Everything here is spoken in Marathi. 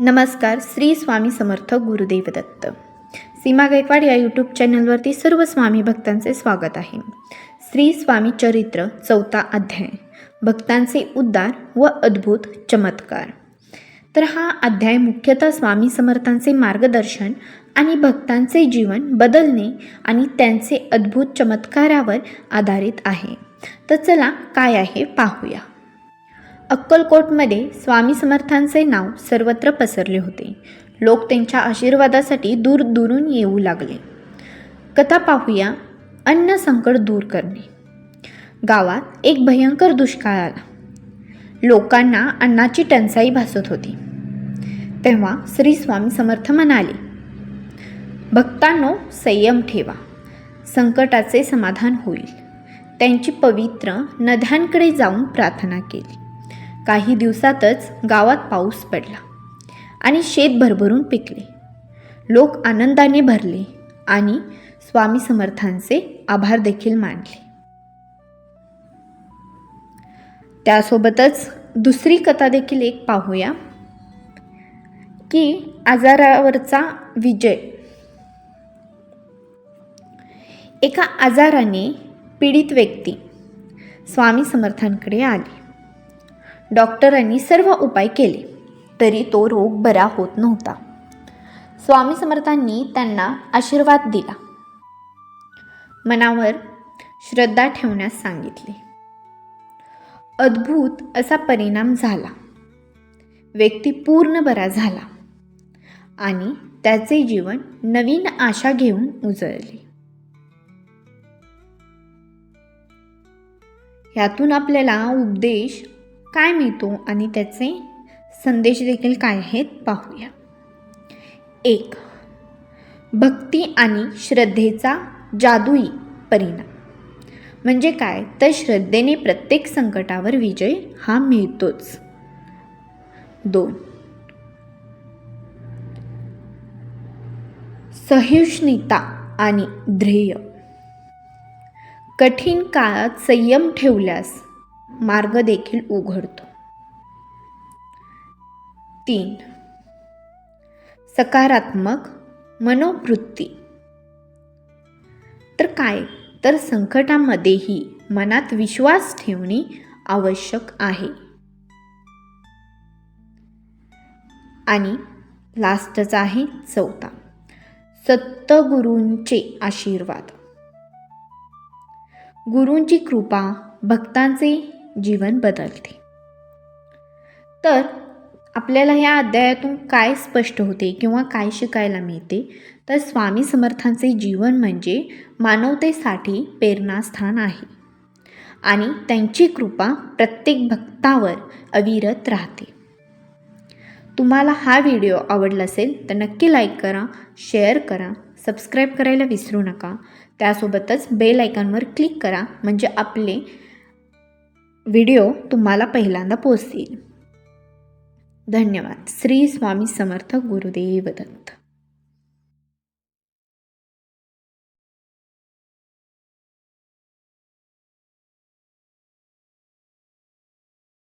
नमस्कार श्री स्वामी समर्थ गुरुदेव दत्त. सीमा गायकवाड या यूट्यूब चॅनलवरती सर्व स्वामी भक्तांचे स्वागत आहे. श्री स्वामी चरित्र चौथा अध्याय. भक्तांचे उद्धार व अद्भुत चमत्कार. तर हा अध्याय मुख्यतः स्वामी समर्थांचे मार्गदर्शन आणि भक्तांचे जीवन बदलणे आणि त्यांचे अद्भुत चमत्कारावर आधारित आहे. तर चला काय आहे पाहूया. अक्कलकोटमध्ये स्वामी समर्थांचे नाव सर्वत्र पसरले होते. लोक त्यांच्या आशीर्वादासाठी दूर दूरून येऊ लागले. कथा पाहूया अन्न संकट दूर करणे. गावात एक भयंकर दुष्काळ आला. लोकांना अन्नाची टंचाई भासत होती. तेव्हा श्री स्वामी समर्थ म्हणाले भक्तांनो संयम ठेवा. संकटाचे समाधान होईल. त्यांची पवित्र नद्यांकडे जाऊन प्रार्थना केली. काही दिवसातच गावात पाऊस पडला आणि शेत भरभरून पिकले. लोक आनंदाने भरले आणि स्वामी समर्थांचे आभार देखील मानले. त्यासोबतच दुसरी कथा देखील एक पाहूया की आजारावरचा विजय. एका आजाराने पीडित व्यक्ती स्वामी समर्थांकडे आली. डॉक्टरांनी सर्व उपाय केले. तरी तो रोग बरा होत नव्हता. स्वामी समर्थांनी त्यांना आशीर्वाद दिला. मनावर श्रद्धा ठेवण्यास सांगितले. अद्भुत असा परिणाम झाला. व्यक्ती पूर्ण बरा झाला. आणि त्याचे जीवन नवीन आशा घेऊन उजळले. यातून आपल्याला उपदेश काय मिळतो आणि त्याचे संदेश देखील काय आहेत पाहूया. एक भक्ती आणि श्रद्धेचा जादुई परिणाम. म्हणजे काय? तर श्रद्धेने प्रत्येक संकटावर विजय हा मिळतोच. दोन सहिष्णुता आणि ध्येय. कठीण काळात संयम ठेवल्यास मार्ग देखील उघडतो. तीन. सकारात्मक मनोवृत्ती. तर काय? तर संकटामध्येही मनात विश्वास ठेवणे आवश्यक आहे. आणि लास्टच आहे चौथा. सत्तगुरूंचे आशीर्वाद. गुरूंची कृपा भक्तांचे जीवन बदलते. तर आपल्याला ह्या अध्यायातून काय स्पष्ट होते किंवा काय शिकायला मिळते? तर स्वामी समर्थांचे जीवन म्हणजे मानवतेसाठी प्रेरणास्थान आहे. आणि त्यांची कृपा प्रत्येक भक्तावर अविरत राहते. तुम्हाला हा व्हिडिओ आवडला असेल तर नक्की लाईक करा शेअर करा सबस्क्राईब करायला विसरू नका. त्यासोबतच बेल आयकॉनवर क्लिक करा म्हणजे आपले व्हिडिओ तुम्हाला पहिल्यांदा पोचतील धन्यवाद. श्री स्वामी समर्थ गुरुदेव दत्त.